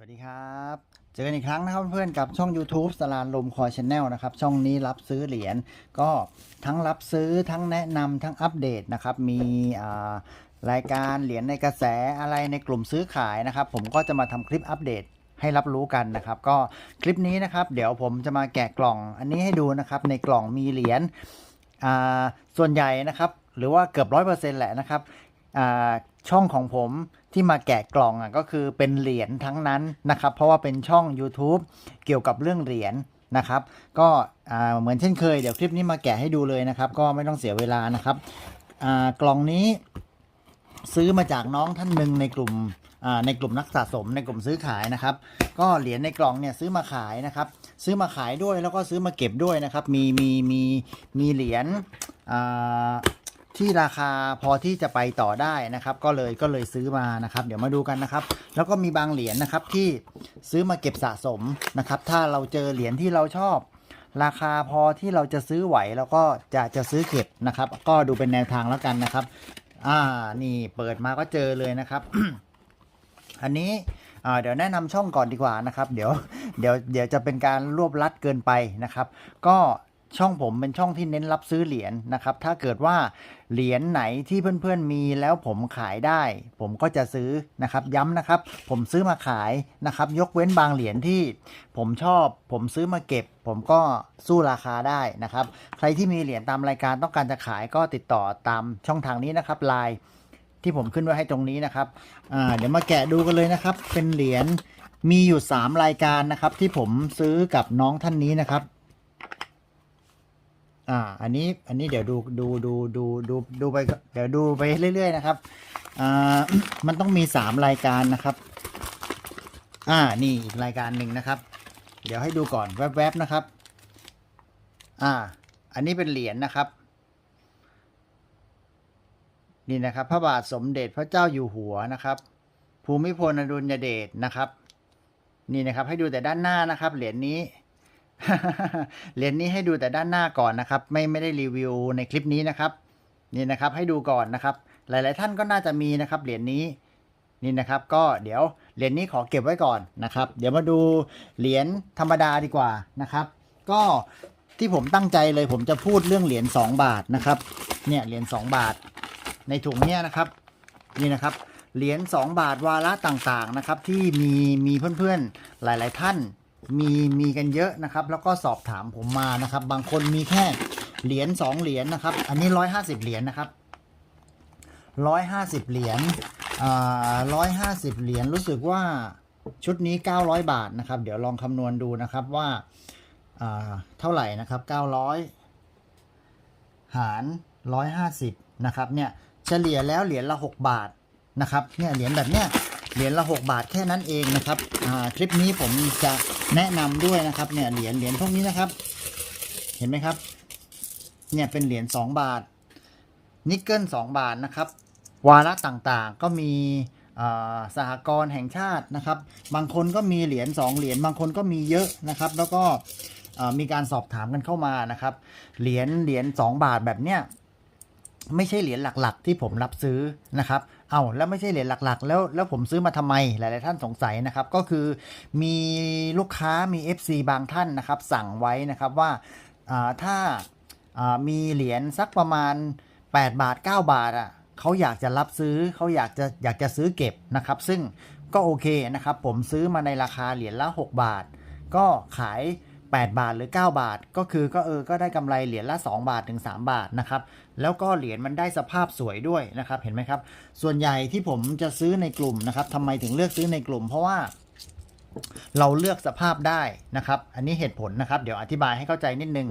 สวัสดีครับ เจอกันอีกครั้งนะครับเพื่อนๆกับช่อง YouTube สลานลมคอยชแนลนะครับ ช่องนี้รับซื้อเหรียญก็ทั้งรับซื้อทั้งแนะนำทั้งอัปเดตนะครับ มีรายการเหรียญในกระแสอะไรในกลุ่มซื้อขายนะครับ ผมก็จะมาทำคลิปอัปเดตให้รับรู้กันนะครับ ก็คลิปนี้นะครับ เดี๋ยวผมจะมาแกะกล่องอันนี้ให้ดูนะครับ ในกล่องมีเหรียญส่วนใหญ่นะครับ หรือว่าเกือบร้อยเปอร์เซ็นต์แหละนะครับ ช่องของผมที่มาแกะกล่องอะก็คือเป็นเหรียญทั้งนั้นนะครับ เพราะว่าเป็นช่อง YouTube เกี่ยวกับเรื่องเหรียญนะครับ ก็เหมือนเช่นเคยเดี๋ยวคลิปนี้มาแกะให้ดูเลยนะครับ ก็ไม่ต้องเสียเวลานะครับกล่องนี้ซื้อมาจากน้องท่านหนึ่งในกลุ่มในกลุ่มนักสะสมในกลุ่มซื้อขายนะครับ ก็เหรียญในกล่องเนี่ยซื้อมาขายนะครับ ซื้อมาขายด้วยแล้วก็ซื้อมาเก็บด้วยนะครับ มีมีมีมีเหรียญ ที่ราคาพอที่จะไปต่อได้นะครับ ก็เลยก็เลยซื้อมานะครับ เดี๋ยวมาดูกันนะครับ แล้วก็มีบางเหรียญนะครับที่ซื้อมาเก็บสะสมนะครับ ถ้าเราเจอเหรียญที่เราชอบ ราคาพอที่เราจะซื้อไหวแล้วก็จะจะซื้อเก็บนะครับ ก็ดูเป็นแนวทางแล้วกันนะครับ อ่านี่เปิดมาก็เจอเลยนะครับ อันนี้อ่าเดี๋ยวแนะนำช่องก่อนดีกว่านะครับ เดี๋ยวเดี๋ยวเดี๋ยวจะเป็นการรวบลัดเกินไปนะครับ ก็ ช่องผมเป็นช่องที่เน้นรับซื้อเหรียญนะครับ ถ้าเกิดว่าเหรียญไหนที่เพื่อนๆมีแล้วผมขายได้ ผมก็จะซื้อนะครับ ย้ำนะครับ ผมซื้อมาขายนะครับ ยกเว้นบางเหรียญที่ผมชอบ ผมซื้อมาเก็บ ผมก็สู้ราคาได้นะครับ ใครที่มีเหรียญตามรายการต้องการจะขายก็ติดต่อตามช่องทางนี้นะครับไลน์ที่ผมขึ้นไว้ให้ตรงนี้นะครับเดี๋ยวมาแกะดูกันเลยนะครับ เป็นเหรียญมีอยู่ 3 รายการนะครับ ที่ผมซื้อกับน้องท่านนี้นะครับ อ่า อันนี้ อันนี้เดี๋ยวดู ดู ดู ดู ดู ดูไป เดี๋ยวดูไปเรื่อย ๆ นะครับ อ่า มันต้องมี3รายการนะครับ อ่า นี่อีกรายการหนึ่งนะครับ เดี๋ยวให้ดูก่อนแวบๆนะครับ อ่า อันนี้เป็นเหรียญนะครับ นี่นะครับ พระบาทสมเด็จพระเจ้าอยู่หัวนะครับ ภูมิพลอดุลยเดชนะครับ นี่นะครับ ให้ดูแต่ด้านหน้านะครับ เหรียญนี้ เหรียญนี้ให้ดูแต่ด้านหน้าก่อนนะครับ ไม่ไม่ได้รีวิวในคลิปนี้นะครับ นี่นะครับให้ดูก่อนนะครับ หลาย ๆ ท่านก็น่าจะมีนะครับ เหรียญนี้นี่นะครับ ก็เดี๋ยวเหรียญนี้ขอเก็บไว้ก่อนนะครับ เดี๋ยวมาดูเหรียญธรรมดาดีกว่านะครับ ก็ที่ผมตั้งใจเลยผมจะพูดเรื่องเหรียญ2บาทนะครับเนี่ยเหรียญ2บาท ในถุงเนี่ยนะครับนี่นะครับเหรียญ2บาทวาระต่างๆนะครับ ที่มีมีเพื่อนๆหลาย ๆ ท่าน มีมีกันเยอะนะครับ แล้วก็สอบถามผมมานะครับ บางคนมีแค่เหรียญสองเหรียญนะครับ อันนี้ร้อยห้าสิบเหรียญนะครับร้อยห้าสิบเหรียญร้อยห้าสิบเหรียญรู้สึกว่าชุดนี้เก้าร้อยบาทนะครับ เดี๋ยวลองคำนวณดูนะครับว่าเท่าไหร่นะครับเก้าร้อยหารร้อยห้าสิบนะครับเนี่ยเฉลี่ยแล้วเหรียญละหกบาทนะครับเนี่ยเหรียญแบบเนี้ยเหรียญละ 6 บาทแค่นั้นเองนะครับ คลิปนี้ผมจะ แนะนำด้วยนะครับเนี่ยเหรียญเหรียญพวกนี้นะครับ เห็นไหมครับ เนี่ยเป็นเหรียญ2บาท นิกเกิล2บาทนะครับ วาระต่างๆ ก็มีอ่าสหกรณ์แห่งชาตินะครับ บางคนก็มีเหรียญ2เหรียญบางคนก็มีเยอะนะครับ แล้วก็มีการสอบถามกันเข้ามานะครับ เหรียญเหรียญ2บาทแบบเนี้ยไม่ใช่เหรียญหลักๆ ที่ผมรับซื้อนะครับ เอาแล้วไม่ใช่เหรียญหลักๆ แล้วแล้วผมซื้อมาทำไมหลายๆท่านสงสัยนะครับ ก็คือมีลูกค้ามี FC บางท่านนะครับ สั่งไว้นะครับว่าถ้ามีเหรียญสักประมาณ 8 บาท 9 บาทอะเขาอยากจะรับซื้อเขาอยากจะอยากจะซื้อเก็บนะครับ ซึ่งก็โอเคนะครับ ผมซื้อมาในราคาเหรียญละ 6 บาท ก็ขาย 8 บาทหรือ 9 บาท ก็คือก็เออก็ได้กำไรเหรียญละ 2 บาทถึง 3 บาทนะครับ แล้วก็เหรียญมันได้สภาพสวยด้วยนะครับเห็นไหมครับ ส่วนใหญ่ที่ผมจะซื้อในกลุ่มนะครับทำไมถึงเลือกซื้อในกลุ่ม เพราะว่าเราเลือกสภาพได้นะครับ อันนี้เหตุผลนะครับ เดี๋ยวอธิบายให้เข้าใจนิดนึง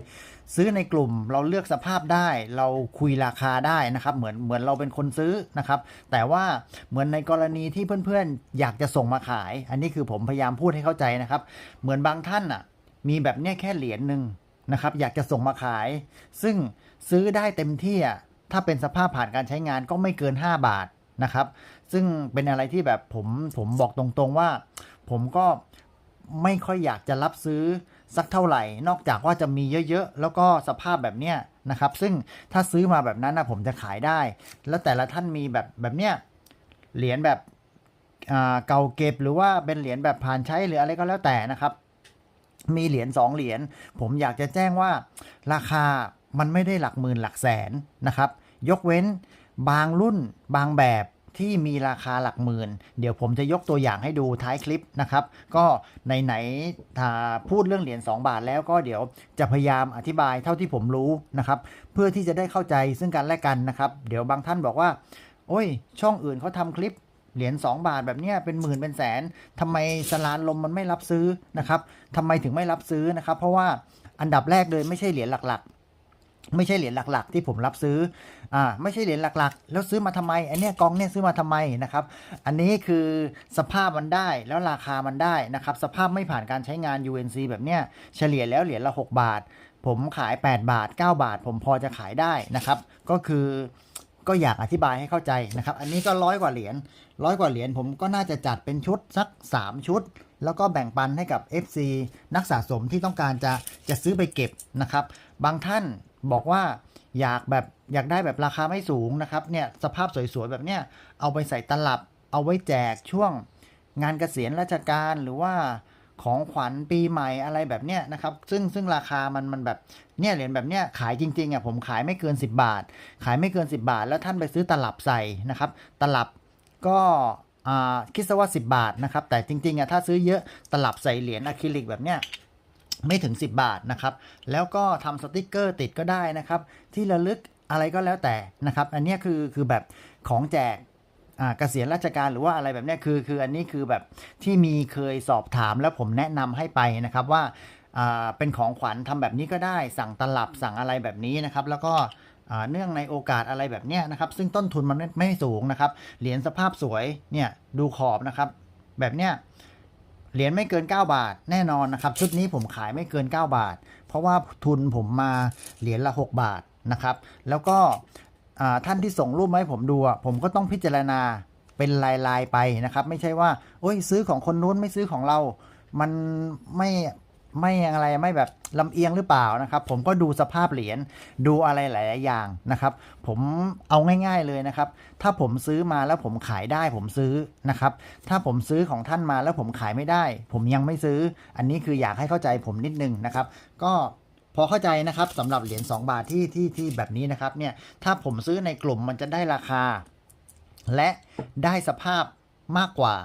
ซื้อในกลุ่มเราเลือกสภาพได้ เราคุยราคาได้นะครับ เหมือนเหมือนเราเป็นคนซื้อนะครับ แต่ว่าเหมือนในกรณีที่เพื่อนๆ อยากจะส่งมาขาย อันนี้คือผมพยายามพูดให้เข้าใจนะครับ เหมือนบางท่านอะ มีแบบเนี้ยแค่เหรียญหนึ่งนะครับ อยากจะส่งมาขาย ซึ่ง ซื้อได้เต็มที่อะถ้าเป็นสภาพผ่านการใช้งานก็ไม่เกิน 5 บาทนะครับ ซึ่งเป็นอะไรที่แบบผมผมบอกตรงๆว่า ผมก็ไม่ค่อยอยากจะรับซื้อสักเท่าไหร่ นอกจากว่าจะมีเยอะๆ แล้วก็สภาพแบบเนี้ยนะครับ ซึ่งถ้าซื้อมาแบบนั้นนะผมจะขายได้ แล้วแต่ละท่านมีแบบแบบเนี้ยเหรียญแบบเก่าเก็บหรือว่าเป็นเหรียญแบบผ่านใช้หรืออะไรก็แล้วแต่นะครับ มีเหรียญ2เหรียญผมอยากจะแจ้งว่าราคา มันไม่ได้หลักหมื่นหลักแสนนะครับ ยกเว้นบางรุ่นบางแบบที่มีราคาหลักหมื่น เดี๋ยวผมจะยกตัวอย่างให้ดูท้ายคลิปนะครับ ก็ไหนๆถ้าพูดเรื่องเหรียญ2 บาทแล้วก็เดี๋ยวจะพยายามอธิบายเท่าที่ผมรู้นะครับ เพื่อที่จะได้เข้าใจซึ่งกันและกันนะครับ เดี๋ยวบางท่านบอกว่า โอ้ย ช่องอื่นเขาทำคลิปเหรียญ2บาทแบบเนี้ยเป็นหมื่นเป็นแสนทำไมสลานลมมันไม่รับซื้อนะครับทำไมถึงไม่รับซื้อนะครับ เพราะว่าอันดับแรกเลยไม่ใช่เหรียญหลักๆ ไม่ใช่เหรียญหลักๆ ที่ผมรับซื้อ อ่า ไม่ใช่เหรียญหลักๆ แล้วซื้อมาทำไม อันเนี้ยกองเนี่ยซื้อมาทำไมนะครับ อันนี้คือสภาพมันได้แล้วราคามันได้นะครับ สภาพไม่ผ่านการใช้งาน UNC แบบเนี้ย เฉลี่ยแล้วเหรียญละ 6 บาท ผมขาย 8 บาท 9 บาท ผมพอจะขายได้นะครับ ก็คือก็อยากอธิบายให้เข้าใจนะครับ อันนี้ก็ร้อยกว่าเหรียญ ร้อยกว่าเหรียญผมก็น่าจะจัดเป็นชุดสัก 3 ชุด แล้วก็แบ่งปันให้กับ FC นักสะสมที่ต้องการจะจะซื้อไปเก็บนะครับ บางท่าน บอกว่าอยากแบบอยากได้แบบราคาไม่สูงนะครับเนี่ยสภาพสวยๆแบบเนี้ยเอาไปใส่ตลับเอาไว้แจกช่วงงานเกษียณราชการหรือว่าของขวัญปีใหม่อะไรแบบเนี้ยนะครับ ซึ่งซึ่งราคามันมันแบบเนี่ยเหรียญแบบเนี้ยขายจริงๆอะผมขายไม่เกิน 10 บาท ขายไม่เกิน 10 บาท แล้วท่านไปซื้อตลับใส่นะครับ ตลับก็อ่าคิดซะว่า 10 บาทนะครับ แต่จริงๆอะถ้าซื้อเยอะตลับใส่เหรียญอะคริลิกแบบเนี้ย ไม่ถึง 10 บาทนะครับ แล้วก็ทำสติกเกอร์ติดก็ได้นะครับ ที่ระลึกอะไรก็แล้วแต่นะครับ อันนี้คือคือแบบของแจกอ่าเกษียณราชการหรือว่าอะไรแบบนี้คือคืออันนี้คือแบบที่มีเคยสอบถามแล้วผมแนะนำให้ไปนะครับว่าอ่าเป็นของขวัญทำแบบนี้ก็ได้ สั่งตลับสั่งอะไรแบบนี้นะครับ แล้วก็อ่าเนื่องในโอกาสอะไรแบบนี้นะครับ ซึ่งต้นทุนมันไม่ไม่สูงนะครับ เหรียญสภาพสวยเนี่ยดูขอบนะครับ แบบเนี้ย เหรียญไม่เกิน 9 บาทแน่นอนนะครับ ชุดนี้ผมขายไม่เกิน 9 บาท เพราะว่าทุนผมมาเหรียญละ 6 บาทนะครับ แล้วก็ท่านที่ส่งรูปมาให้ผมดูอะผมก็ต้องพิจารณาเป็นลายๆไปนะครับ ไม่ใช่ว่า โอ้ยซื้อของคนนู้นไม่ซื้อของเรา มันไม่ ไม่อะไรไม่แบบลำเอียงหรือเปล่านะครับ ผมก็ดูสภาพเหรียญดูอะไรหลายอย่างนะครับ ผมเอาง่าย ๆเลยนะครับ ถ้าผมซื้อมาแล้วผมขายได้ผมซื้อนะครับ ถ้าผมซื้อของท่านมาแล้วผมขายไม่ได้ ผมยังไม่ซื้อ อันนี้คืออยากให้เข้าใจผมนิดนึงนะครับ ก็พอเข้าใจนะครับสำหรับเหรียญ2บาทที่ที่ที่แบบนี้นะครับเนี่ยถ้าผมซื้อในกลุ่มมันจะได้ราคา และได้สภาพมากกว่า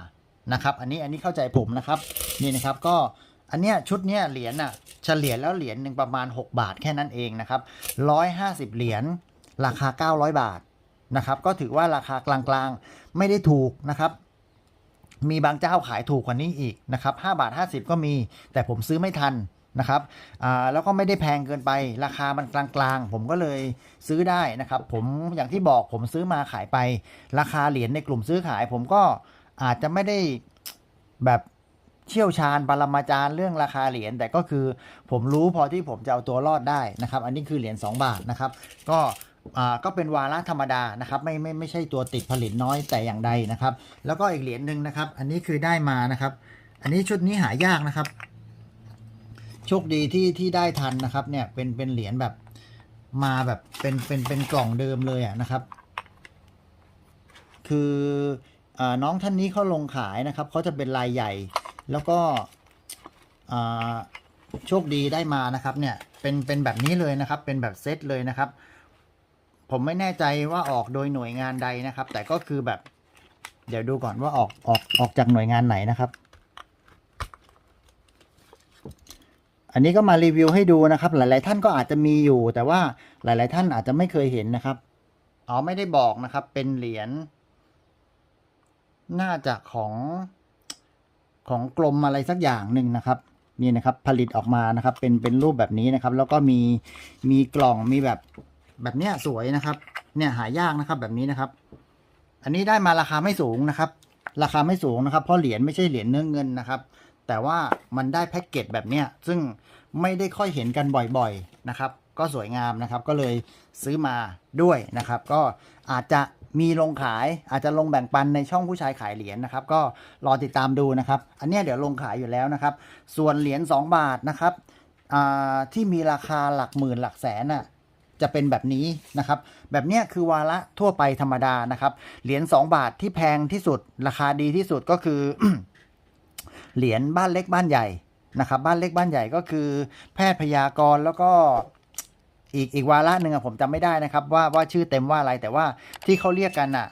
นะครับ อันนี้อันนี้เข้าใจผมนะครับนี่นะครับก็ อันเนี้ยชุดเนี้ยเหรียญอะเฉลี่ยแล้วเหรียญหนึ่งประมาณ 6 บาทแค่นั้นเองนะครับ150 เหรียญราคา 900 บาทนะครับ ก็ถือว่าราคากลางๆไม่ได้ถูกนะครับ มีบางเจ้าขายถูกกว่านี้อีกนะครับ5บาท 50 ก็มี แต่ผมซื้อไม่ทันนะครับอ่าแล้วก็ไม่ได้แพงเกินไป ราคามันกลางๆ ผมก็เลยซื้อได้นะครับ ผมอย่างที่บอกผมซื้อมาขายไป ราคาเหรียญในกลุ่มซื้อขาย ผมก็อาจจะไม่ได้แบบ เชี่ยวชาญปรมาจารย์เรื่องราคาเหรียญแต่ก็คือผมรู้พอที่ผมจะเอาตัวรอดได้นะครับ อันนี้คือเหรียญ2บาทนะครับ ก็อ่าก็เป็นวาระธรรมดานะครับไม่ไม่ไม่ใช่ตัวติดผลิตน้อยแต่อย่างใดนะครับ แล้วก็อีกเหรียญหนึ่งนะครับ อันนี้คือได้มานะครับ อันนี้ชุดนี้หายากนะครับ โชคดีที่ที่ได้ทันนะครับเนี่ยเป็นเป็นเหรียญแบบมาแบบเป็นเป็นเป็นกล่องเดิมเลยอะนะครับ คืออาน้องท่านนี้เขาลงขายนะครับเขาจะเป็นลายใหญ่ แล้วก็โชคดีได้มานะครับเนี่ยเป็นเป็นแบบนี้เลยนะครับ เป็นแบบเซตเลยนะครับ ผมไม่แน่ใจว่าออกโดยหน่วยงานใดนะครับ แต่ก็คือแบบ เดี๋ยวดูก่อนว่าออกออกออกจากหน่วยงานไหนนะครับ อันนี้ก็มารีวิวให้ดูนะครับ หลาย ๆ ท่านก็อาจจะมีอยู่ แต่ว่าหลาย ๆ ท่านอาจจะไม่เคยเห็นนะครับอ๋อไม่ได้บอกนะครับ เป็นเหรียญน่าจะของ ของกรมอะไรสักอย่างหนึ่งนะครับนี่นะครับผลิตออกมานะครับ เป็นเป็นรูปแบบนี้นะครับ แล้วก็มีมีกล่องมีแบบแบบเนี้ยสวยนะครับ เนี่ยหายากนะครับแบบนี้นะครับ อันนี้ได้มาราคาไม่สูงนะครับ ราคาไม่สูงนะครับ เพราะเหรียญไม่ใช่เหรียญเนื้อเงินนะครับ แต่ว่ามันได้แพ็กเกจแบบเนี้ยซึ่งไม่ได้ค่อยเห็นกันบ่อยๆนะครับ ก็สวยงามนะครับ ก็เลยซื้อมาด้วยนะครับ ก็อาจจะ มีลงขายอาจจะลงแบ่งปันในช่องผู้ชายขายเหรียญนะครับ ก็รอติดตามดูนะครับ อันเนี้ยเดี๋ยวลงขายอยู่แล้วนะครับ ส่วนเหรียญ2บาทนะครับที่มีราคาหลักหมื่นหลักแสนน่ะจะเป็นแบบนี้นะครับ แบบเนี้ยคือวาระทั่วไปธรรมดานะครับ เหรียญ2บาทที่แพงที่สุด ราคาดีที่สุดก็คือ เหรียญบ้านเล็กบ้านใหญ่นะครับ บ้านเล็กบ้านใหญ่ก็คือ แพทย์พยากรแล้วก็ อีกอีกวาระหนึ่งอะผมจำไม่ได้นะครับ ว่าว่าชื่อเต็มว่าอะไรแต่ว่าที่เขาเรียกกันอะ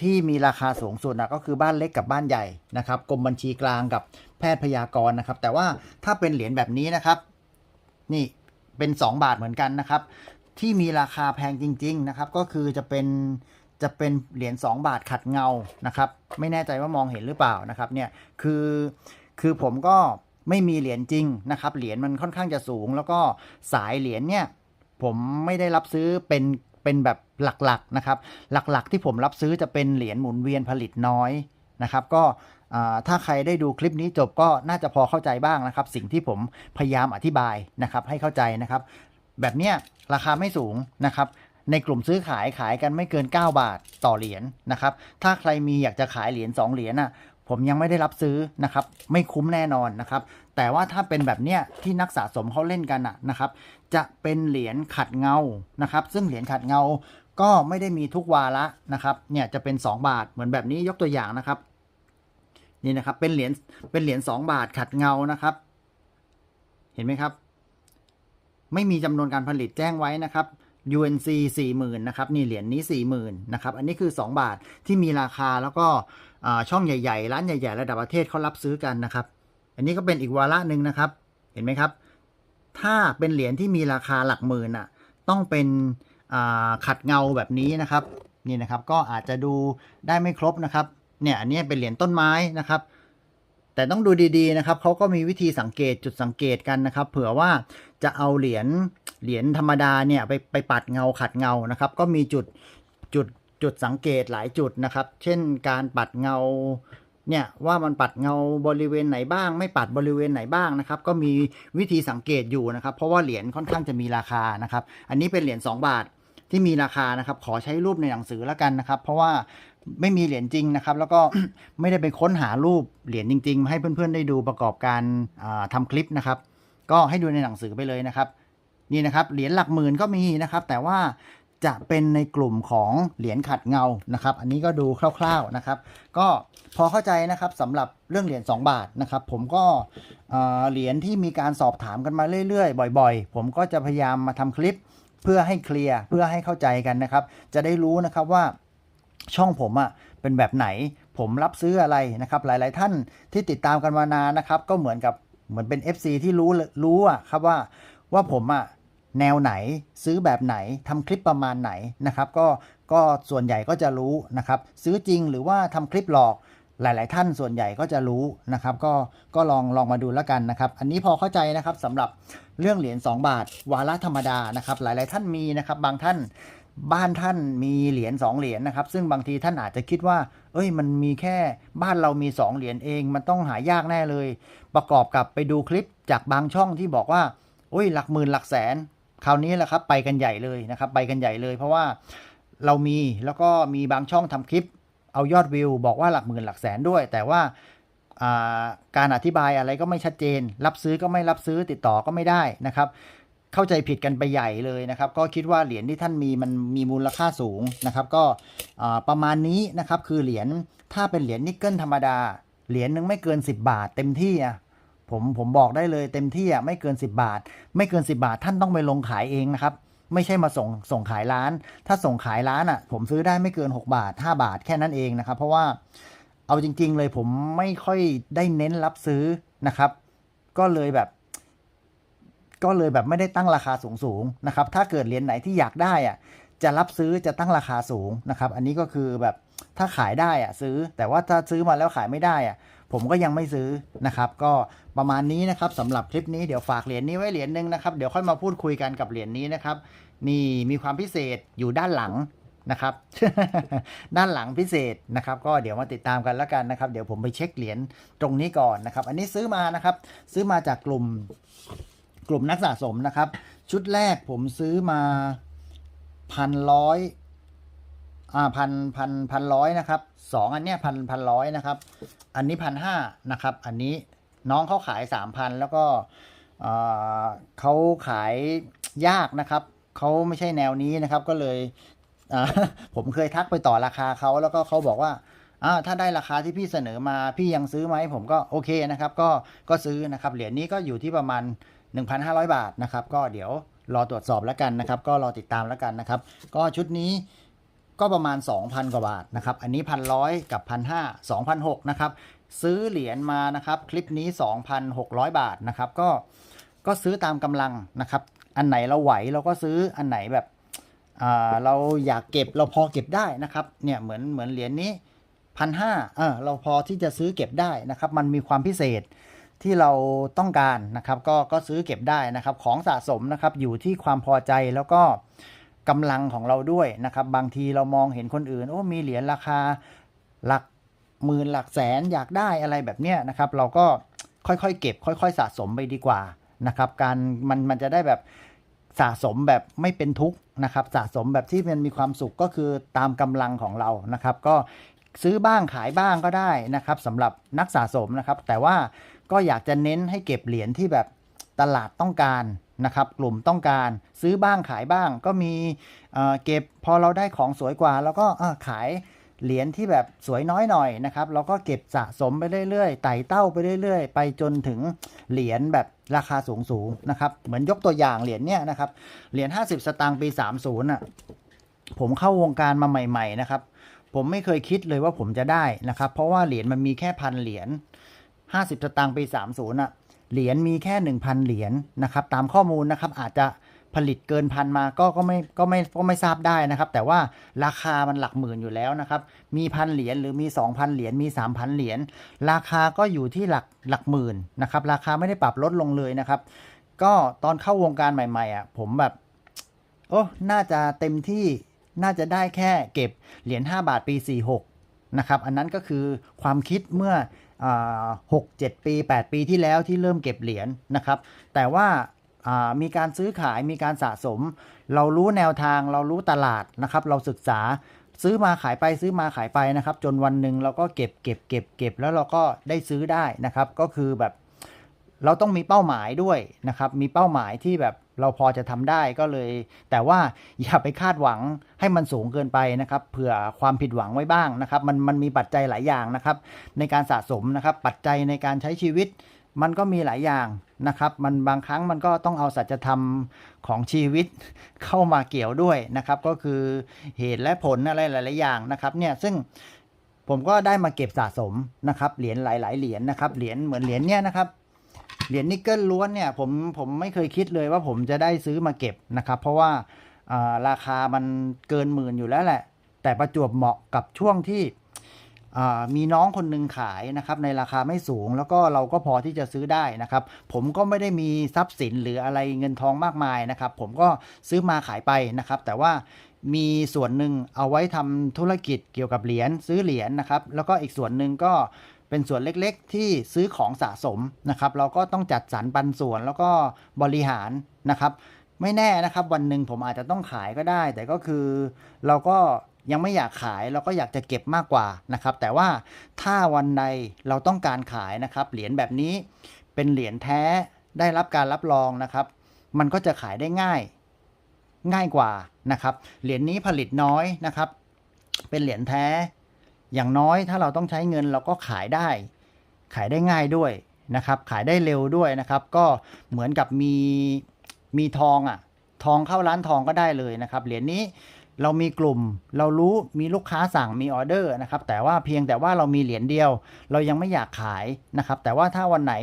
ที่มีราคาสูงสุดอะก็คือบ้านเล็กกับบ้านใหญ่นะครับกรมบัญชีกลางกับแพทย์พยากรนะครับ แต่ว่าถ้าเป็นเหรียญแบบนี้นะครับ นี่เป็น 2 บาทเหมือนกันนะครับ ที่มีราคาแพงจริง ๆนะครับ ก็คือจะเป็นจะเป็นเหรียญ2บาทขัดเงานะครับ ไม่แน่ใจว่ามองเห็นหรือเปล่านะครับเนี่ยคือคือผมก็ไม่มีเหรียญจริงนะครับเหรียญมันค่อนข้างจะสูง แล้วก็สายเหรียญเนี่ย ผมไม่ได้รับซื้อเป็นเป็นแบบหลักๆนะครับ หลักๆที่ผมรับซื้อจะเป็นเหรียญหมุนเวียนผลิตน้อยนะครับ ก็ถ้าใครได้ดูคลิปนี้จบก็น่าจะพอเข้าใจบ้างนะครับ สิ่งที่ผมพยายามอธิบายนะครับ ให้เข้าใจนะครับ แบบเนี้ยราคาไม่สูงนะครับในกลุ่มซื้อขายขายกันไม่เกิน 9 บาทต่อเหรียญนะครับ ถ้าใครมีอยากจะขายเหรียญ2เหรียญน่ะ ผมยังไม่ได้รับซื้อนะครับ ไม่คุ้มแน่นอนนะครับ แต่ว่าถ้าเป็นแบบเนี้ยที่นักสะสมเขาเล่นกันอะนะครับ จะเป็นเหรียญขัดเงานะครับ ซึ่งเหรียญขัดเงาก็ไม่ได้มีทุกวาระนะครับ เนี่ยจะเป็น 2 บาทเหมือนแบบนี้ยกตัวอย่างนะครับ นี่นะครับเป็นเหรียญเป็นเหรียญ2บาทขัดเงานะครับ เห็นไหมครับ ไม่มีจำนวนการผลิตแจ้งไว้นะครับ UNC 40,000นะครับนี่เหรียญนี้ 40,000นะครับอันนี้คือ 2 บาทที่มีราคาแล้วก็ช่องใหญ่ ๆ ร้านใหญ่ ๆ ระดับประเทศเขารับซื้อกันนะครับ อันนี้ก็เป็นอีกวาระหนึ่งนะครับ เห็นไหมครับ ถ้าเป็นเหรียญที่มีราคาหลักหมื่นอะต้องเป็นขัดเงาแบบนี้นะครับนี่นะครับก็อาจจะดูได้ไม่ครบนะครับเนี่ยอันนี้เป็นเหรียญต้นไม้นะครับ แต่ต้องดูดีๆนะครับเขาก็มีวิธีสังเกตจุดสังเกตกันนะครับ เผื่อว่าจะเอาเหรียญเหรียญธรรมดาเนี่ยไปไปปัดเงาขัดเงานะครับ ก็มีจุดจุดจุดสังเกตหลายจุดนะครับ เช่นการปัดเงา เนี่ยว่ามันปัดเงาบริเวณไหนบ้าง ไม่ปัดบริเวณไหนบ้างนะครับ ก็มีวิธีสังเกตอยู่นะครับ เพราะว่าเหรียญค่อนข้างจะมีราคานะครับ อันนี้เป็นเหรียญ2บาทที่มีราคานะครับ ขอใช้รูปในหนังสือแล้วกันนะครับ เพราะว่าไม่มีเหรียญจริงนะครับ แล้วก็ไม่ได้ไปค้นหารูปเหรียญจริงๆให้เพื่อนๆได้ดูประกอบการอ่าทำคลิปนะครับ ก็ให้ดูในหนังสือไปเลยนะครับ นี่นะครับเหรียญหลักหมื่นก็มีนะครับ แต่ว่า จะเป็นในกลุ่มของเหรียญขัดเงานะครับ อันนี้ก็ดูคร่าวๆนะครับ ก็พอเข้าใจนะครับสำหรับเรื่องเหรียญ2บาทนะครับ ผมก็เหรียญที่มีการสอบถามกันมาเรื่อยๆ บ่อยๆ ผมก็จะพยายามมาทำคลิปเพื่อให้เคลียร์เพื่อให้เข้าใจกันนะครับ จะได้รู้นะครับว่าช่องผมอะ่ะเป็นแบบไหน ผมรับซื้ออะไรนะครับ หลายๆท่านที่ติดตามกันมานานนะครับ ก็เหมือนกับเหมือนเป็น FC ที่รู้รู้อะครับว่าว่าผมอะ แนวไหนซื้อแบบไหนทำคลิปประมาณไหนนะครับก็ก็ส่วนใหญ่ก็จะรู้นะครับซื้อจริงหรือว่าทำคลิปหลอกหลาย ๆ ท่านส่วนใหญ่ก็จะรู้นะครับ ก็ก็ลองลองมาดูแล้วกันนะครับ อันนี้พอเข้าใจนะครับสำหรับเรื่องเหรียญ2 บาท วาระธรรมดานะครับ หลาย ๆ ท่านมีนะครับ บางท่านบ้านท่านมีเหรียญ2เหรียญนะครับ ซึ่งบางทีท่านอาจจะคิดว่า เอ้ย มันมีแค่บ้านเรามี 2 เหรียญเอง มันต้องหายากแน่เลย ประกอบกับไปดูคลิปจากบางช่องที่บอกว่าโอ้ยหลักหมื่นหลักแสน คราวนี้แหละครับไปกันใหญ่เลยนะครับไปกันใหญ่เลย เพราะว่าเรามีแล้วก็มีบางช่องทำคลิป เอายอดวิว บอกว่าหลักหมื่นหลักแสนด้วย แต่ว่าการอธิบายอะไรก็ไม่ชัดเจน รับซื้อก็ไม่รับซื้อติดต่อก็ไม่ได้นะครับ เข้าใจผิดกันไปใหญ่เลยนะครับ ก็คิดว่าเหรียญที่ท่านมีมันมีมูลค่าสูงนะครับ ก็ประมาณนี้นะครับคือเหรียญถ้าเป็นเหรียญนิกเกิลธรรมดาเหรียญหนึงไม่เกิน 10 บาทเต็มที่อะ ผมผมบอกได้เลยเต็มที่อะไม่เกิน 10 บาท ไม่เกิน 10 บาทท่านต้องไปลงขายเองนะครับ ไม่ใช่มาส่งส่งขายร้าน ถ้าส่งขายร้านอะ ผมซื้อได้ไม่เกิน 6 บาท 5 บาทแค่นั้นเองนะครับ เพราะว่าเอาจริง ๆ เลยผมไม่ค่อยได้เน้นรับซื้อนะครับ ก็เลยแบบ ก็เลยแบบไม่ได้ตั้งราคาสูงสูงๆนะครับ ถ้าเกิดเหรียญไหนที่อยากได้อะจะรับซื้อจะตั้งราคาสูงนะครับ อันนี้ก็คือแบบถ้าขายได้อะซื้อแต่ว่าถ้าซื้อมาแล้วขายไม่ได้อะ ผมก็ยังไม่ซื้อนะครับ ก็ประมาณนี้นะครับสำหรับคลิปนี้เดี๋ยวฝากเหรียญนี้ไว้เหรียญหนึ่งนะครับเดี๋ยวค่อยมาพูดคุยกันกับเหรียญนี้นะครับ นี่มีความพิเศษอยู่ด้านหลังนะครับ ด้านหลังพิเศษนะครับ ก็เดี๋ยวมาติดตามกันแล้วกันนะครับ เดี๋ยวผมไปเช็คเหรียญตรงนี้ก่อนนะครับ อันนี้ซื้อมานะครับ ซื้อมาจากกลุ่มกลุ่มนักสะสมนะครับ ชุดแรกผมซื้อมาพันร้อย อ่าพันพันพันร้อยนะครับสองอันเนี้ยพันพันร้อยนะครับ อันนี้พันห้านะครับ อันนี้น้องเขาขายสามพันแล้วก็เอ่อเขาขายยากนะครับเขาไม่ใช่แนวนี้นะครับ ก็เลยอ่าผมเคยทักไปต่อราคาเขาแล้วก็เขาบอกว่าอ่าถ้าได้ราคาที่พี่เสนอมาพี่ยังซื้อไหมผมก็โอเคนะครับ ก็ก็ซื้อนะครับ เหรียญนี้ก็อยู่ที่ประมาณ 1,500 บาทนะครับ ก็เดี๋ยวรอตรวจสอบแล้วกันนะครับ ก็รอติดตามแล้วกันนะครับ ก็ชุดนี้ ก็ประมาณ 2,000 กว่าบาทนะครับ อันนี้พันร้อยกับพันห้าสองพันหกนะครับ ซื้อเหรียญมานะครับ คลิปนี้ 2,600 บาทนะครับ ก็ก็ซื้อตามกำลังนะครับ อันไหนเราไหวเราก็ซื้ออันไหนแบบอ่าเราอยากเก็บเราพอเก็บได้นะครับ เนี่ยเหมือนเหมือนเหรียญนี้พันห้าเออเราพอที่จะซื้อเก็บได้นะครับ มันมีความพิเศษที่เราต้องการนะครับ ก็ก็ซื้อเก็บได้นะครับ ของสะสมนะครับอยู่ที่ความพอใจแล้วก็ กำลังของเราด้วยนะครับ บางทีเรามองเห็นคนอื่น โอ้มีเหรียญราคาหลักหมื่นหลักแสนอยากได้อะไรแบบเนี้ยนะครับ เราก็ค่อยๆ เก็บ ค่อย ๆ สะสมไปดีกว่านะครับ การมันมันจะได้แบบสะสมแบบไม่เป็นทุกข์นะครับ สะสมแบบที่มันมีความสุขก็คือตามกำลังของเรานะครับ ก็ซื้อบ้างขายบ้างก็ได้นะครับสำหรับนักสะสมนะครับ แต่ว่าก็อยากจะเน้นให้เก็บเหรียญที่แบบตลาดต้องการ นะครับ กลุ่มต้องการซื้อบ้างขายบ้าง ก็มีเเก็บพอเราได้ของสวยกว่า แล้วก็ขายเหรียญที่แบบสวยน้อยหน่อยนะครับเราก็เก็บสะสมไปเรื่อยๆไต่เต้าไปเรื่อยๆ ไปจนถึงเหรียญแบบราคาสูงๆนะครับ เหมือนยกตัวอย่างเหรียญเนี้ยนะครับ เหรียญ50 สตางค์ปี 30น่ะผมเข้าวงการมาใหม่ ๆ นะครับ ผมไม่เคยคิดเลยว่าผมจะได้นะครับ เพราะว่าเหรียญมันมีแค่พันเหรียญ50 สตางค์ปี 30น่ะ เหรียญมีแค่ 1,000 เหรียญนะครับ ตามข้อมูลนะครับอาจจะผลิตเกินพันมาก็ก็ไม่ก็ไม่ก็ไม่ทราบได้นะครับ แต่ว่าราคามันหลักหมื่นอยู่แล้วนะครับ มีพันเหรียญหรือมี 2,000 เหรียญมี 3,000 เหรียญราคาก็อยู่ที่หลักหลักหมื่นนะครับ ราคาไม่ได้ปรับลดลงเลยนะครับ ก็ตอนเข้าวงการใหม่ๆอะผมแบบโอ้น่าจะเต็มที่น่าจะได้แค่เก็บเหรียญ5บาทปี 46 นะครับอันนั้นก็คือความคิดเมื่อหกเจ็ดปี 8 ปีที่แล้วที่เริ่มเก็บเหรียญนะครับ แต่ว่ามีการซื้อขายมีการสะสม เรารู้แนวทางเรารู้ตลาดนะครับ เราศึกษาซื้อมาขายไปซื้อมาขายไปนะครับ จนวันหนึ่งเราก็เก็บเก็บเก็บเก็บแล้วเราก็ได้ซื้อได้นะครับ ก็คือแบบ เราต้องมีเป้าหมายด้วยนะครับ มีเป้าหมายที่แบบเราพอจะทำได้ก็เลย แต่ว่าอย่าไปคาดหวังให้มันสูงเกินไปนะครับ เผื่อความผิดหวังไว้บ้างนะครับ มันมันมีปัจจัยหลายอย่างนะครับ ในการสะสมนะครับ ปัจจัยในการใช้ชีวิต มันก็มีหลายอย่างนะครับ มันบางครั้งมันก็ต้องเอาสัจธรรมของชีวิตเข้ามาเกี่ยวด้วยนะครับ ก็คือเหตุและผลอะไรหลาย ๆ อย่างนะครับ เนี่ยซึ่งผมก็ได้มาเก็บสะสมนะครับ เหรียญหลาย ๆ เหรียญนะครับ เหรียญเหมือนเหรียญเนี่ยนะครับ เหรียญนิกเกิลล้วนเนี่ยผมผมไม่เคยคิดเลยว่าผมจะได้ซื้อมาเก็บนะครับ เพราะว่าราคามันเกินหมื่นอยู่แล้วแหละ แต่ประจวบเหมาะกับช่วงที่มีน้องคนหนึ่งขายนะครับในราคาไม่สูงแล้วก็เราก็พอที่จะซื้อได้นะครับ ผมก็ไม่ได้มีทรัพย์สินหรืออะไรเงินทองมากมายนะครับ ผมก็ซื้อมาขายไปนะครับ แต่ว่ามีส่วนหนึ่งเอาไว้ทำธุรกิจเกี่ยวกับเหรียญซื้อเหรียญนะครับ แล้วก็อีกส่วนหนึ่งก็ เป็นส่วนเล็กๆ ที่ซื้อของสะสมนะครับ เราก็ต้องจัดสรรปันส่วนแล้วก็บริหารนะครับ ไม่แน่นะครับ วันหนึ่งผมอาจจะต้องขายก็ได้ แต่ก็คือเราก็ยังไม่อยากขายเราก็อยากจะเก็บมากกว่านะครับ แต่ว่าถ้าวันใดเราต้องการขายนะครับ เหรียญแบบนี้เป็นเหรียญแท้ได้รับการรับรองนะครับ มันก็จะขายได้ง่ายง่ายกว่านะครับ เหรียญนี้ผลิตน้อยนะครับ เป็นเหรียญแท้ อย่างน้อยถ้าเราต้องใช้เงินเราก็ขายได้ ขายได้ง่ายด้วยนะครับ ขายได้เร็วด้วยนะครับ ก็เหมือนกับมีมีทองอะ ทองเข้าร้านทองก็ได้เลยนะครับ เหรียญนี้เรามีกลุ่ม เรารู้มีลูกค้าสั่งมีออเดอร์นะครับ แต่ว่าเพียงแต่ว่าเรามีเหรียญเดียว เรายังไม่อยากขายนะครับ แต่ว่าถ้าวันไหน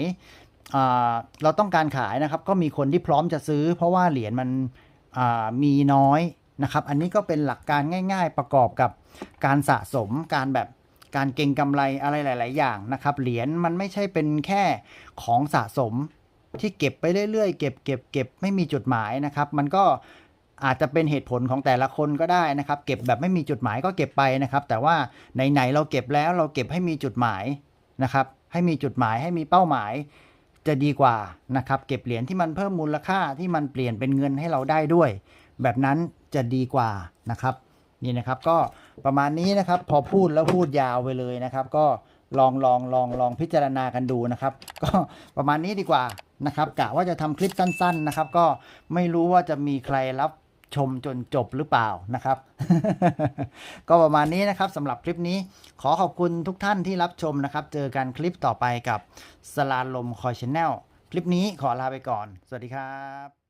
เราต้องการขายนะครับ ก็มีคนที่พร้อมจะซื้อ เพราะว่าเหรียญมันมีน้อย นะครับ อันนี้ก็เป็นหลักการง่าย ๆ ประกอบกับการสะสมการแบบการเก็งกำไรอะไรหลาย ๆ อย่างนะครับ เหรียญมันไม่ใช่เป็นแค่ของสะสมที่เก็บไปเรื่อย ๆ เก็บเก็บเก็บไม่มีจุดหมายนะครับ มันก็อาจจะเป็นเหตุผลของแต่ละคนก็ได้นะครับ เก็บแบบไม่มีจุดหมายก็เก็บไปนะครับ แต่ว่าไหน ๆ เราเก็บแล้วเราเก็บให้มีจุดหมายนะครับ ให้มีจุดหมายให้มีเป้าหมายจะดีกว่านะครับ เก็บเหรียญที่มันเพิ่มมูลค่าที่มันเปลี่ยนเป็นเงินให้เราได้ด้วย แบบนั้น จะดีกว่านะครับนี่นะครับก็ประมาณนี้นะครับพอพูดแล้วพูดยาวไปเลยนะครับ ก็ลองลองลองลองพิจารณากันดูนะครับ ก็ประมาณนี้ดีกว่านะครับกะว่าจะทำคลิปสั้น ๆนะครับ ก็ไม่รู้ว่าจะมีใครรับชมจนจบหรือเปล่านะครับ ก็ประมาณนี้นะครับสำหรับคลิปนี้ ขอขอบคุณทุกท่านที่รับชมนะครับ เจอกันคลิปต่อไปกับสลาลมคอยชแนลคลิปนี้ขอลาไปก่อน สวัสดีครับ